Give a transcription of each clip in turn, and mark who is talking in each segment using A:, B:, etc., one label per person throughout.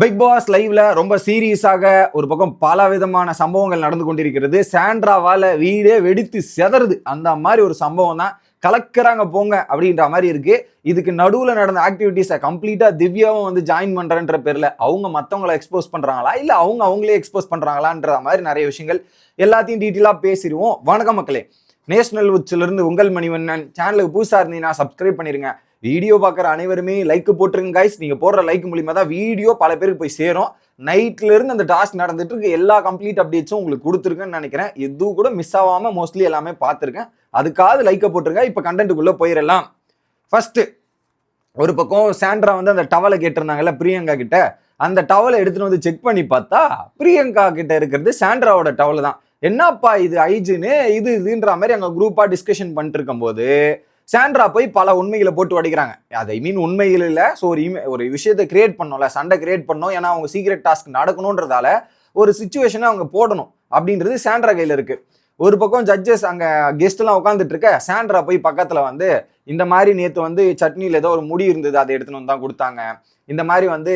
A: Big pass லைவ்ல ரொம்ப சீரியஸாக ஒரு பக்கம் பல விதமான சம்பவங்கள் நடந்து கொண்டிருக்கிறது. சாண்ட்ராவால வீடே வெடித்து செதறுது. அந்த மாதிரி ஒரு சம்பவம் தான். கலக்கிறாங்க போங்க அப்படின்ற மாதிரி இருக்கு. இதுக்கு நடுவில் நடந்த ஆக்டிவிட்டீஸை கம்ப்ளீட்டா திவ்யாவும் வந்து ஜாயின் பண்றேன்ற பேர்ல அவங்க மற்றவங்களை எக்ஸ்போஸ் பண்றாங்களா? இல்ல அவங்க அவங்களே எக்ஸ்போஸ் பண்றாங்களான்ற மாதிரி நிறைய விஷயங்கள் எல்லாத்தையும் டீட்டெயிலாக பேசிடுவோம். வணக்கம் மக்களே. நேஷனல் உச்சிலிருந்து உங்கள் மணிவண்ணன். சேனலுக்கு புதுசாக இருந்தீங்கன்னா சப்ஸ்கிரைப் பண்ணிருங்க. வீடியோ பார்க்குற அனைவருமே லைக் போட்டுருங்க கைஸ் நீங்கள் போடுற லைக் மூலிமா தான் வீடியோ பல பேருக்கு போய் சேரும். நைட்லேருந்து அந்த டாஸ்க் நடந்துட்டு இருக்கு. எல்லா கம்ப்ளீட் அப்டேட்ஸும் உங்களுக்கு கொடுத்துருக்கேன்னு நினைக்கிறேன். எதுவும் கூட மிஸ் ஆகாமல் மோஸ்ட்லி எல்லாமே பார்த்துருக்கேன். அதுக்காவது லைக்கை போட்டுருங்க. இப்போ கண்டென்ட்டுக்குள்ளே போயிடலாம். ஃபஸ்ட்டு ஒரு பக்கம் சாண்ட்ரா வந்து அந்த டவலை கேட்டிருந்தாங்கல்ல பிரியங்கா கிட்ட. அந்த டவலை எடுத்துகிட்டு வந்து செக் பண்ணி பார்த்தா பிரியங்கா கிட்ட இருக்கிறது சாண்ட்ராவோட டவல் தான். என்னப்பா இது ஐஜின்னு இது இதுன்ற மாதிரி அங்கே குரூப்பாக டிஸ்கஷன் பண்ணிட்டு இருக்கும்போது சாண்ட்ரா போய் பல உண்மைகளை போட்டு உடைக்கிறாங்க அது ஐ மீன் உண்மைகள் இல்லை ஸோ ஒரு ஒரு விஷயத்தை கிரியேட் பண்ணோம்ல சண்டை கிரியேட் பண்ணோம் ஏன்னா அவங்க சீக்ரெட் டாஸ்க் நடக்கணுன்றதால ஒரு சுச்சுவேஷனை அவங்க போடணும் அப்படின்றது சாண்ட்ரா கையில் இருக்குது ஒரு பக்கம் ஜட்ஜஸ் அங்கே கெஸ்ட்லாம் உட்காந்துட்டு இருக்க சாண்ட்ரா போய் பக்கத்தில் வந்து இந்த மாதிரி நேற்று வந்து சட்னியில் ஏதோ ஒரு முடி இருந்தது அதை எடுத்துன்னு வந்து தான் கொடுத்தாங்க. இந்த மாதிரி வந்து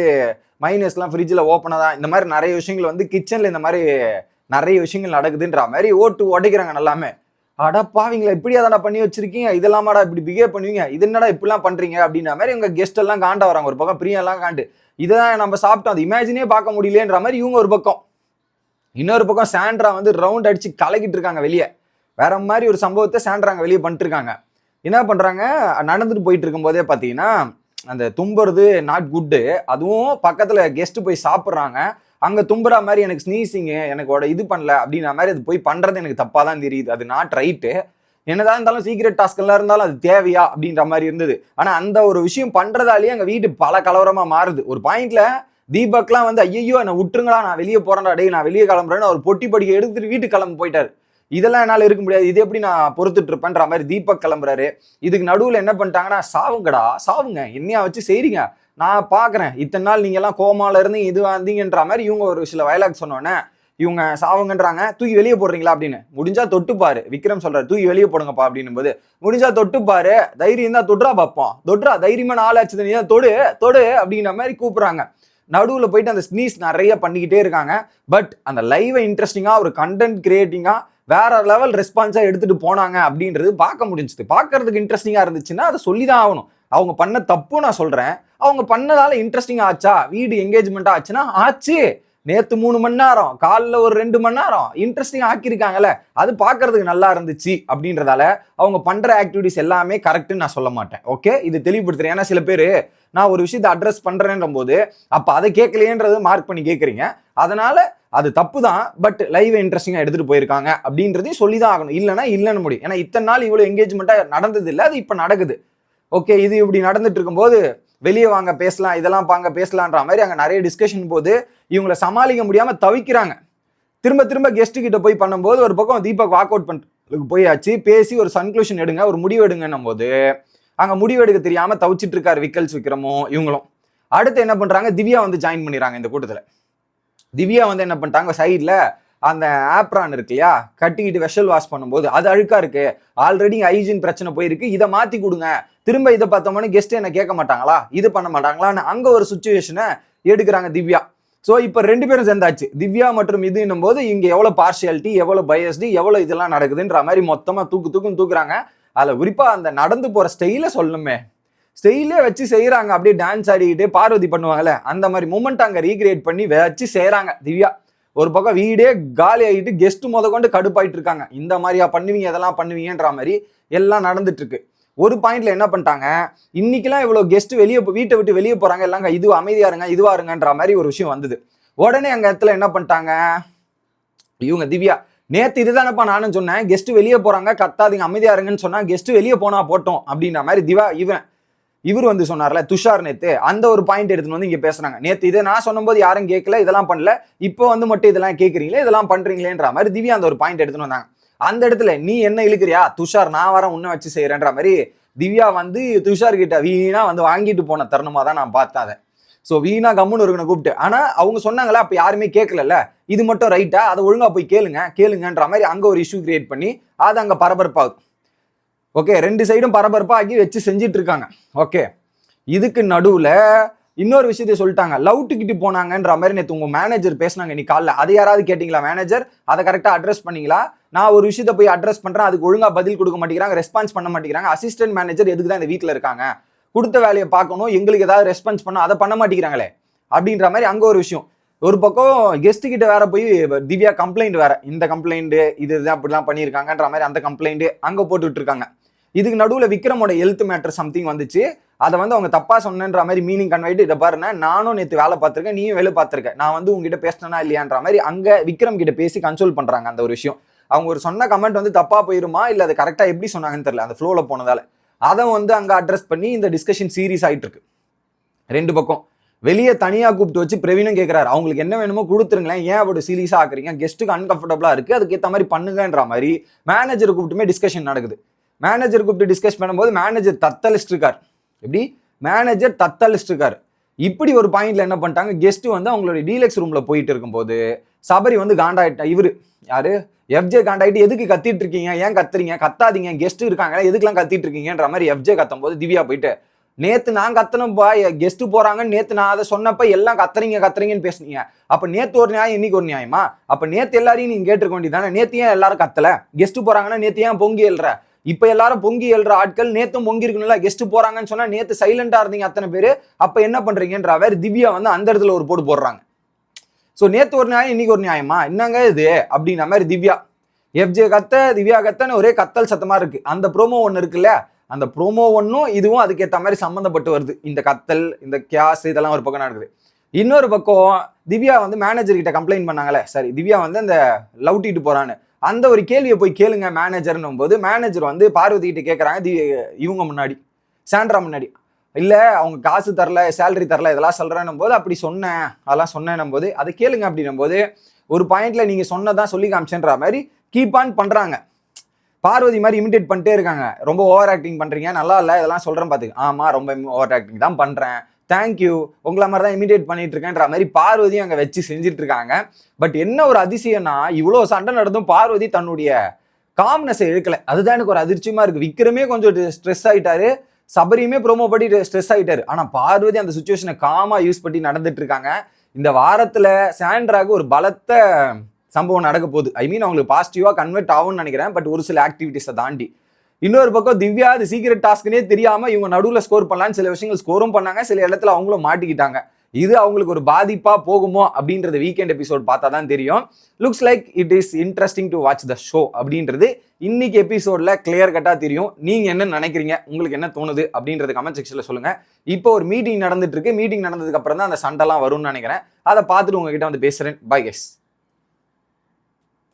A: மைனஸ்லாம் ஃப்ரிட்ஜில் ஓப்பனாக தான் இந்த மாதிரி நிறைய விஷயங்கள் வந்து கிச்சனில் இந்த மாதிரி நிறைய விஷயங்கள் நடக்குதுன்ற மாதிரி ஓட்டு உடைக்கிறாங்க நல்லாமே. அடப்பாவீங்களா பாவிங்களா இப்படி அதாடா பண்ணி வச்சிருக்கீங்க? இதெல்லாமாடா இப்படி பிஹேவ் பண்ணுவீங்க? இது என்னடா இப்படிலாம் பண்றீங்க? அப்படின்ற மாதிரி இவங்க கெஸ்ட் எல்லாம் காண்ட வராங்க. ஒரு பக்கம் பிரியா எல்லாம் காண்டு. இதான் நம்ம சாப்பிட்டோம். அது இமேஜினே பார்க்க முடியலன்ற மாதிரி இவங்க ஒரு பக்கம். இன்னொரு பக்கம் சாண்ட்ரா வந்து ரவுண்ட் அடிச்சு கலக்கிட்டு இருக்காங்க வெளியே. வேற மாதிரி ஒரு சம்பவத்தை சாண்ட்ராங்க வெளியே பண்ணிட்டு இருக்காங்க. என்ன பண்றாங்க? நடந்துட்டு போயிட்டு இருக்கும்போதே பார்த்தீங்கன்னா அந்த தும்புறது நாட் குட்டு அதுவும் பக்கத்துல கெஸ்ட் போய் சாப்பிட்றாங்க. அங்க தும்புற மாதிரி எனக்கு ஸ்னீசிங்கு எனக்கு உட இது பண்ணல அப்படின்ற மாதிரி அது போய் பண்றது எனக்கு தப்பா தான் தெரியுது. அது நாட் ரைட்டு என்னதான் இருந்தாலும் சீக்ரெட் டாஸ்க் எல்லாம் இருந்தாலும் அது தேவையா அப்படின்ற மாதிரி இருந்தது. ஆனா அந்த ஒரு விஷயம் பண்றதாலேயே அங்க வீடு பல கலவரமா மாறுது. ஒரு பாயிண்ட்ல தீபக்லாம் வந்து ஐயோ என்னை விட்டுருங்களா நான் வெளியே போறேன்டா டேய் நான் வெளியே கிளம்புறேன்னு அவர் பொட்டி படிக்க எடுத்துட்டு வீட்டுக்கு கிளம்பு போயிட்டாரு. இதெல்லாம் என்னால் இருக்க முடியாது. இது எப்படி நான் பொறுத்துட்டு இருப்பேன்ற மாதிரி தீபக் கிளம்புறாரு. இதுக்கு நடுவில் என்ன பண்ணிட்டாங்கன்னா சாவுங்கடா சாவுங்க என்னையா வச்சு செய்றீங்க? நான் பார்க்குறேன் இத்தனை நாள் நீங்க எல்லாம் கோமால இருந்து இது வந்தீங்கன்ற மாதிரி இவங்க ஒரு சில வயலாக் சொன்னோன்னே இவங்க சாவுங்கன்றாங்க தூக்கி வெளியே போடுறீங்களா? அப்படின்னு. முடிஞ்சா தொட்டுப்பாரு விக்ரம் சொல்றாரு. தூக்கி வெளியே போடுங்கப்பா அப்படின்னும் போது முடிஞ்சா தொட்டுப்பாரு தைரியம் தான் தொட்டுறா பார்ப்போம் தொட்ரா தைரியமா நாள் ஆச்சு நீ தொடு தொடு அப்படின்ற மாதிரி கூப்பிடுறாங்க. நடுவில் போயிட்டு அந்த ஸ்னீஸ் நிறைய பண்ணிக்கிட்டே இருக்காங்க. பட் அந்த லைவை இன்ட்ரெஸ்டிங்காக ஒரு கண்டென்ட் கிரியேட்டிங்காக வேற லெவல் ரெஸ்பான்ஸாக எடுத்துகிட்டு போனாங்க அப்படின்றது பார்க்க முடிஞ்சுது. பார்க்கறதுக்கு இன்ட்ரெஸ்டிங்காக இருந்துச்சுன்னா அதை சொல்லி தான் ஆகணும். அவங்க பண்ண தப்பு நான் சொல்கிறேன் அவங்க பண்ணதால இன்ட்ரெஸ்டிங் ஆச்சா? வீடு என்கேஜ்மெண்ட் ஆச்சுன்னா ஆச்சு. நேத்து மூணு மணி நேரம் காலில் ஒரு ரெண்டு மணி நேரம் இன்ட்ரெஸ்டிங் ஆக்கியிருக்காங்கல்ல. அது பார்க்கறதுக்கு நல்லா இருந்துச்சு அப்படின்றதால அவங்க பண்ணுற ஆக்டிவிட்டிஸ் எல்லாமே கரெக்டுன்னு நான் சொல்ல மாட்டேன். ஓகே இது தெளிவுபடுத்துறேன். ஏன்னா சில பேர் நான் ஒரு விஷயத்தை அட்ரஸ் பண்ணுறேன்ற போது அப்போ அதை கேட்கலையேன்றது மார்க் பண்ணி கேட்குறீங்க. அதனால அது தப்பு தான் பட் லைவ் இன்ட்ரெஸ்டிங்காக எடுத்துகிட்டு போயிருக்காங்க அப்படின்றதையும் சொல்லி தான் ஆகணும். இல்லைன்னா இல்லைன்னு முடியும். ஏன்னா இத்தனை நாள் இவ்வளோ என்கேஜ்மெண்ட்டாக நடந்தது இல்லை அது இப்போ நடக்குது. ஓகே இது இப்படி நடந்துட்டு இருக்கும்போது வெளியே வாங்க பேசலாம் இதெல்லாம் பாங்க பேசலான்ற மாதிரி அங்கே நிறைய டிஸ்கஷன் போது இவங்களை சமாளிக்க முடியாமல் தவிக்கிறாங்க. திரும்ப திரும்ப கெஸ்ட் கிட்ட போய் பண்ணும்போது ஒரு பக்கம் தீபக் வாக் அவுட் பண்ணுறதுக்கு போயாச்சு. பேசி ஒரு சன்க்ளூஷன் எடுங்க ஒரு முடிவு எடுங்கன்னும் போது அங்கே முடிவு எடுக்க தெரியாமல் தவிச்சிட்டு இருக்காரு விக்கல்ஸ் விக்ரமும் இவங்களும். அடுத்து என்ன பண்ணுறாங்க திவ்யா வந்து ஜாயின் பண்ணிடுறாங்க இந்த கூட்டத்தில். திவ்யா வந்து என்ன பண்ணிட்டாங்க? சைடில் அந்த ஆப்ரான் இருக்கு இல்லையா கட்டிக்கிட்டு வெஷல் வாஷ் பண்ணும்போது அது அழுக்கா இருக்கு. ஆல்ரெடி ஹைஜீன் பிரச்சனை போயிருக்கு. இதை மாத்தி கொடுங்க. திரும்ப இதை பார்த்தோம்னா கெஸ்ட் என்ன கேட்க மாட்டாங்களா? இது பண்ண மாட்டாங்களான்னு அங்க ஒரு சுச்சுவேஷனை எடுக்கிறாங்க திவ்யா. ஸோ இப்போ ரெண்டு பேரும் சேர்ந்தாச்சு. திவ்யா மற்றும் இதுன்னும் போது இங்க எவ்வளவு பார்ஷியாலிட்டி எவ்வளவு பயஸ்டி எவ்வளவு இதெல்லாம் நடக்குதுன்ற மாதிரி மொத்தமா தூக்கு தூக்குன்னு தூக்குறாங்க. அதில் குறிப்பா அந்த நடந்து போற ஸ்டைல சொல்லணுமே. ஸ்டைலே வச்சு செய்யறாங்க அப்படியே டான்ஸ் ஆடிக்கிட்டு பார்வதி பண்ணுவாங்கல்ல? அந்த மாதிரி மூமெண்ட் அங்க ரீக்ரியேட் பண்ணி வச்சு செய்யறாங்க திவ்யா. ஒரு பக்கம் வீடே காலி ஆகிட்டு கெஸ்ட் முத கொண்டு கடுப்பாயிட்டு இருக்காங்க. இந்த மாதிரியா பண்ணுவீங்க இதெல்லாம் பண்ணுவீங்கன்ற மாதிரி எல்லாம் நடந்துட்டு இருக்கு. ஒரு பாயிண்ட்ல என்ன பண்ணிட்டாங்க? இன்னைக்கெல்லாம் இவ்வளவு கெஸ்ட் வெளியே வீட்டை விட்டு வெளியே போறாங்க. எல்லாங்க இது அமைதியா இருங்க இதுவா இருங்கன்ற மாதிரி ஒரு விஷயம் வந்தது. உடனே அங்க இடத்துல என்ன பண்ணிட்டாங்க? இவங்க திவ்யா நேத்து இதுதானப்பா நானும் சொன்னேன் கெஸ்ட் வெளியே போறாங்க கத்தாதீங்க அமைதியா இருங்கன்னு சொன்னா கெஸ்ட் வெளியே போனா போட்டோம் அப்படின்ற மாதிரி திவா இவன் இவர் வந்து சொன்னார்ல துஷார் நேத்து அந்த ஒரு பாயிண்ட் எடுத்துன்னு வந்து இங்க பேசுறாங்க. நேத்து இதை நான் சொன்னபோது யாரும் கேட்கல இதெல்லாம் பண்ணல. இப்போ வந்து மட்டும் இதெல்லாம் கேட்குறீங்களே இதெல்லாம் பண்றீங்களேன்ற மாதிரி திவ்யா அந்த ஒரு பாயிண்ட் எடுத்துன்னு வந்தாங்க. அந்த இடத்துல நீ என்ன இழுக்கிறியா? துஷார் நான் வரேன் உன்ன வச்சு செய்யறேன்ற மாதிரி திவ்யா வந்து துஷார் கிட்ட வீணா வந்து வாங்கிட்டு போன தருணமா தான் நான் பார்த்தேன் அதை. ஸோ வீணா கம்முன்னு இருக்கணும் கூப்பிட்டு. ஆனா அவங்க சொன்னாங்களா அப்ப யாருமே கேட்கலல்ல? இது மட்டும் ரைட்டா அதை ஒழுங்கா போய் கேளுங்க கேளுங்கன்ற மாதிரி அங்க ஒரு இஷ்யூ கிரியேட் பண்ணி அது அங்க பரபரப்பாகுது. ஓகே ரெண்டு சைடும் பரபரப்பா ஆக்கி வச்சு செஞ்சிட்டு இருக்காங்க ஓகே இதுக்கு நடுவில் இன்னொரு விஷயத்தை சொல்லிட்டாங்க. லவ் டிக்கெட் போனாங்கன்ற மாதிரி நேற்று உங்கள் மேனேஜர் பேசினாங்க நீ காலைல. அதை யாராவது கேட்டிங்களா மேனேஜர் அதை கரெக்டாக அட்ரஸ் பண்ணிங்களா? நான் ஒரு விஷயத்தை போய் அட்ரஸ் பண்ணுறேன் அதுக்கு ஒழுங்காக பதில் கொடுக்க மாட்டேங்கிறாங்க ரெஸ்பான்ஸ் பண்ண மாட்டேங்கிறாங்க. அசிஸ்டன்ட் மேனேஜர் எதுக்கு தான் இந்த வீட்டில் இருக்காங்க? கொடுத்த வேலையை பார்க்கணும் எங்களுக்கு ஏதாவது ரெஸ்பான்ஸ் பண்ண அதை பண்ண மாட்டேங்கிறாங்களே. அப்படின்ற மாதிரி அங்கே ஒரு விஷயம். ஒரு பக்கம் கெஸ்ட் கிட்ட வேற போய் திவ்யா கம்ப்ளைண்ட் வேற. இந்த கம்ப்ளைண்ட் இது இதுதான் அப்படிலாம் பண்ணியிருக்காங்கன்ற மாதிரி அந்த கம்ப்ளைண்ட் அங்கே போட்டுட்டு இருக்காங்க இதுக்கு நடுவில் விக்ரமோட ஹெல்த் மேட்டர் சம்திங் வந்துச்சு. அதை வந்து அவங்க தப்பாக சொன்னன்ற மாதிரி மீனிங் கன்வைட்டு இதை பாருங்க நானும் நேற்று வேலை பார்த்துருக்கேன் நீயும் வேலை பார்த்துருக்கேன் நான் வந்து உங்ககிட்ட பேசினா இல்லையான்ற மாதிரி அங்கே விக்ரம் கிட்ட பேசி கன்சோல் பண்ணுறாங்க அந்த ஒரு விஷயம். அவங்க ஒரு சொன்ன கமெண்ட் வந்து தப்பாக போயிருமா? இல்லை அது கரெக்டாக எப்படி சொன்னாங்கன்னு தெரியல அந்த ஃப்ளோவில் போனதால. அதை வந்து அங்கே அட்ரஸ் பண்ணி இந்த டிஸ்கஷன் சீரியஸ் ஆகிட்டு இருக்கு. ரெண்டு பக்கம். வெளியே தனியாக கூப்பிட்டு வச்சு பிரவீனும் கேட்குறாரு அவங்களுக்கு என்ன வேணுமோ கொடுத்துருங்களேன். ஏன் அப்படி சீரியஸாக ஆக்குறீங்க? கெஸ்ட்டுக்கு அன்கம்ஃபர்டபுளாக இருக்குது அதுக்கேற்ற மாதிரி பண்ணுங்கன்ற மாதிரி மேனேஜர் கூப்பிட்டுமே டிஸ்கஷன் நடக்குது. மேனேஜர் கூப்பிட்டு டிஸ்கஸ் பண்ணும்போது மேனேஜர் தத்தலிஸ்ட் இருக்கார் எப்படி? மேனேஜர் தத்தலிஸ்ட் இருக்கார் இப்படி ஒரு பாயிண்ட்ல என்ன பண்ணிட்டாங்க? கெஸ்ட் வந்து அவங்களுடைய டீலக்ஸ் ரூம்ல போயிட்டு இருக்கும்போது சபரி வந்து காண்டாயிட்டா இவரு யாரு? எஃப்ஜே காண்டாயிட்டு எதுக்கு கத்திட்டு இருக்கீங்க? ஏன் கத்துறீங்க? கத்தாதீங்க. கெஸ்ட் இருக்காங்க எதுக்கெல்லாம் கத்திட்டு இருக்கீங்கன்ற மாதிரி எஃப்ஜே கத்தும் போது திவ்யா போயிட்டு நேத்து நான் கத்தனப்பா கெஸ்ட் போறாங்கன்னு நேத்து நான் அதை சொன்னப்ப எல்லாம் கத்துறீங்க கத்துறீங்கன்னு பேசுனீங்க. அப்ப நேத்து ஒரு நியாயம் இன்னைக்கு ஒரு நியாயமா? அப்ப நேத்து எல்லாரையும் நீங்க கேட்டிருக்க வேண்டியதானே நேத்து ஏன் எல்லாரும் கத்தல? கெஸ்ட் போறாங்கன்னா நேத்து ஏன் பொங்கி எழுற? இப்ப எல்லாரும் பொங்கி எழுற ஆட்கள் நேத்தும் பொங்கி இருக்கணும்ல கெஸ்ட் போறாங்கன்னு சொன்னா நேத்து சைலண்டா இருந்தீங்க அத்தனை பேரு. அப்ப என்ன பண்றீங்கன்ற வேற திவ்யா வந்து அந்த இடத்துல ஒரு போடு போடுறாங்க. சோ நேத்து ஒரு நியாயம் இன்னைக்கு ஒரு நியாயமா? என்னங்க இது? அப்படின்ற மாதிரி திவ்யா. எஃப்ஜே கத்த திவ்யா கத்தன்னு ஒரே கத்தல் சத்தமா இருக்கு. அந்த ப்ரோமோ ஒன்று இருக்குல்ல அந்த ப்ரோமோ ஒன்றும் இதுவும் அதுக்கேற்ற மாதிரி சம்மந்தப்பட்டு வருது. இந்த கத்தல் இந்த கேஸ் இதெல்லாம் ஒரு பக்கம் நடக்குது. இன்னொரு பக்கம் திவ்யா வந்து மேனேஜர் கிட்ட கம்ப்ளைண்ட் பண்ணாங்களே. சரி திவ்யா வந்து அந்த லவுட்டிட்டு போறான்னு. அந்த ஒரு கேள்வியை போய் கேளுங்க மேனேஜர்னும் போது மேனேஜர் வந்து பார்வதி கிட்ட கேட்குறாங்க இவங்க முன்னாடி சாண்ட்ரா முன்னாடி. இல்லை அவங்க காசு தரல சேலரி தரல இதெல்லாம் சொல்கிறேன்னும் போது அப்படி சொன்னேன் அதெல்லாம் சொன்னேன்னும் போது அதை கேளுங்க அப்படின்னும் போது ஒரு பாயிண்ட்ல நீங்க சொன்னதான் சொல்லி காமிச்சேன்ற மாதிரி கீப் ஆன் பண்றாங்க. பார்வதி மாதிரி இமிடேட் பண்ணிட்டே இருக்காங்க. ரொம்ப ஓவர் ஆக்டிங் பண்றீங்க நல்லா இல்லை இதெல்லாம் சொல்றேன் பார்த்துக்க ஆமா ரொம்ப ஓவர் ஆக்டிங் தான் பண்றேன். தேங்க்யூ உங்களை மாதிரி தான் இமிடியேட் பண்ணிட்டு இருக்கேன்ற மாதிரி பார்வதியும் அங்கே வச்சு செஞ்சுட்டு இருக்காங்க பட் என்ன ஒரு அதிசயம்னா இவ்வளோ சண்டை நடந்தும் பார்வதி தன்னுடைய காம்னஸை இழுக்கலை. அதுதான் எனக்கு ஒரு அதிர்ச்சியமாக இருக்கு. விக்ரமே கொஞ்சம் ஸ்ட்ரெஸ் ஆயிட்டாரு. சபரியுமே ப்ரோமோ படி ஸ்ட்ரெஸ் ஆகிட்டாரு ஆனால் பார்வதி அந்த சுச்சுவேஷனை காமா யூஸ் பண்ணி நடந்துட்டு இருக்காங்க இந்த வாரத்தில் சாண்ட்ராக்கு ஒரு பலத்த சம்பவம் நடக்க போகுது. ஐ மீன் அவங்களுக்கு பாசிட்டிவாக கன்வெர்ட் ஆகும்னு நினைக்கிறேன். பட் ஒரு சில ஆக்டிவிட்டிஸை தாண்டி. இன்னொரு பக்கம் திவ்யா அது சீக்கிரட் டாஸ்க்னே தெரியாம இவங்க நடுவில் ஸ்கோர் பண்ணலான்னு சில விஷயங்கள் ஸ்கோரும் பண்ணாங்க. சில இடத்துல அவங்களும் மாட்டிக்கிட்டாங்க. இது அவங்களுக்கு ஒரு பாதிப்பா போகுமோ அப்படின்றது வீக்கெண்ட் எபிசோட் பார்த்தா தான் தெரியும். Looks like it is interesting to watch the show அப்படின்றது இன்னைக்கு எபிசோட்ல கிளியர் கட்டா தெரியும். நீங்க என்ன நினைக்கிறீங்க? உங்களுக்கு என்ன தோணுது? அப்படின்றது கமெண்ட் செக்ஷன்ல சொல்லுங்க. இப்போ ஒரு மீட்டிங் நடந்துட்டு இருக்கு. மீட்டிங் நடந்ததுக்கு அப்புறம் தான் அந்த சண்டைலாம் வரும்னு நினைக்கிறேன். அதை பார்த்துட்டு உங்ககிட்ட வந்து பேசுறேன். By guess